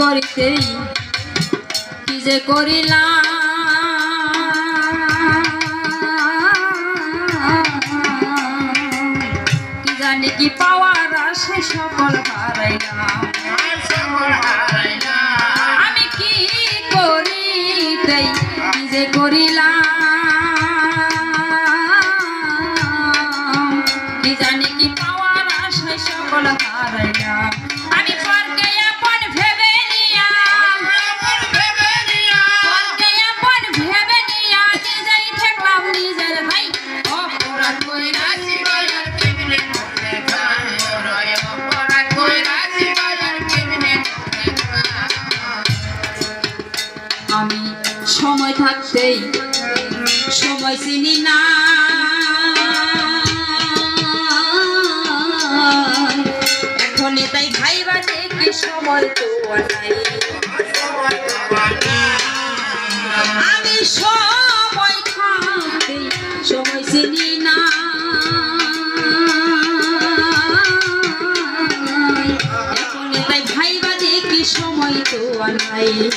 হইতেই কি যে করিলাম? কি জানি কি পাওয়ার আশে সকল হারাইলাম। আমি কি করিতেই, কি যে করিলাম? কি জানি কি পাওয়ার আশায় সকল হারাইলাম। আমি, সময় থাকতেই সময় চিনি না। এখন তাই খাইবা দেখি, সময় তো নাই। আমি সময় থাকতেই সময় চিনি sang tuần này.